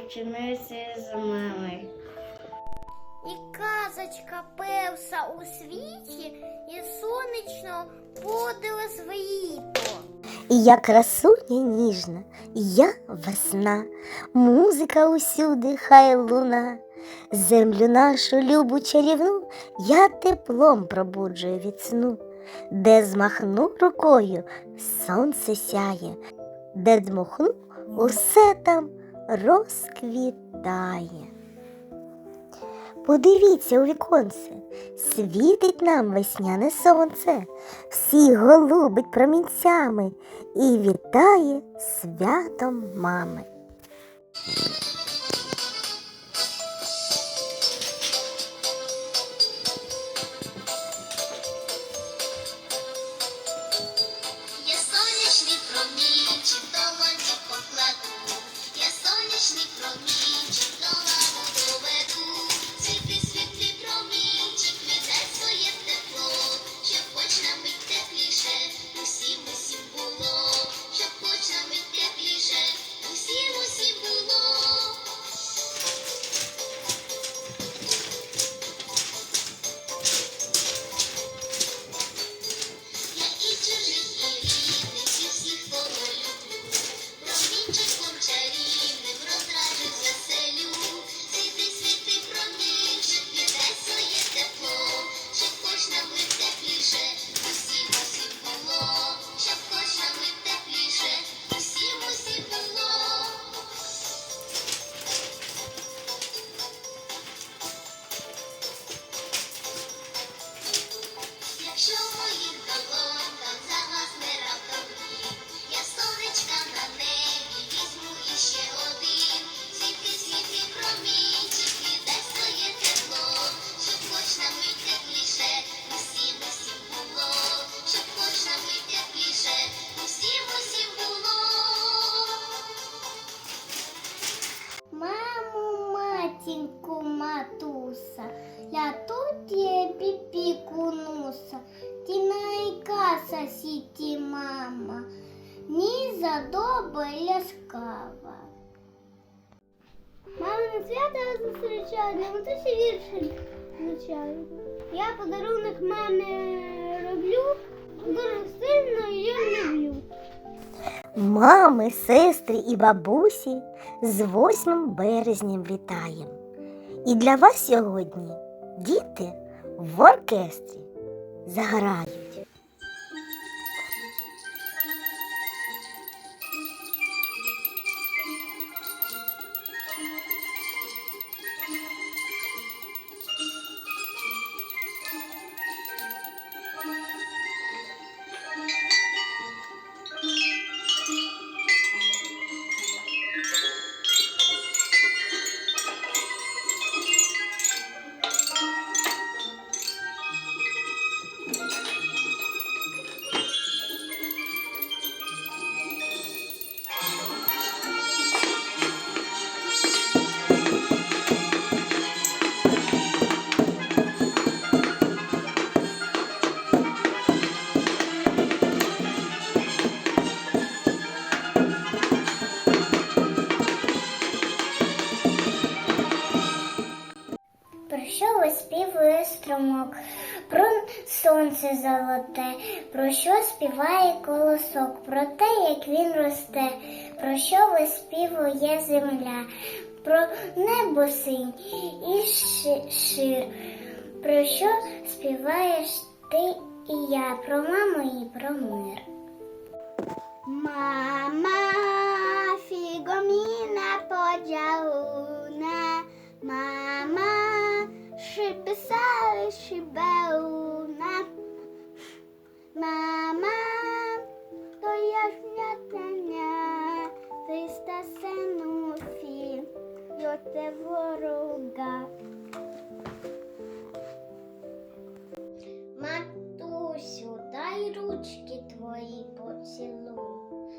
починається із мами. І казочка певса у світі, і сонячно подила світло. І я красуня ніжна, і я весна, музика усюди, хай луна. Землю нашу любу чарівну я теплом пробуджую від сну, де змахну рукою, сонце сяє, де дмухну, усе там розквітає. Подивіться у віконце, світить нам весняне сонце, всіх голубить промінцями і вітає святом мами. Свято зустрічаю, для матусі вірші звучаю. Я подарунок мамі роблю, дуже сильно її люблю. Мами, сестри і бабусі з 8 березням вітаємо. І для вас сьогодні діти в оркестрі заграють. Виспівує про сонце золоте, про що співає колосок, про те, як він росте, про що виспівує земля, про небо синь і шир, про що співаєш ти і я, про маму і про мир. Мама фігоміна поджауна, мама шиписали шибауна, мама то я ж яшнятання, триста сенуфі, йоте ворога. Матусю, дай ручки твої поцілую,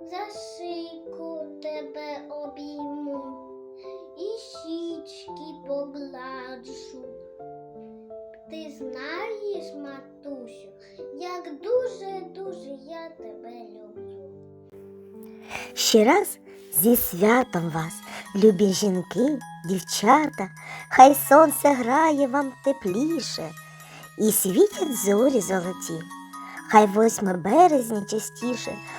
за шийку тебе обійму і щічки погладжу. Ти знаєш, матусю, як дуже-дуже я тебе люблю. Ще раз зі святом вас, любі жінки, дівчата, хай сонце грає вам тепліше, і світять зорі золоті. Хай 8 березня частіше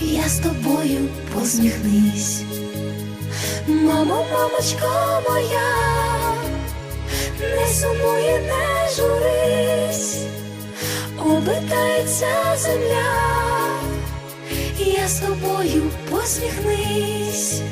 я з тобою посміхнись. Мамо, мамочко моя, не сумує, не журись, обитається земля, я з тобою посміхнись.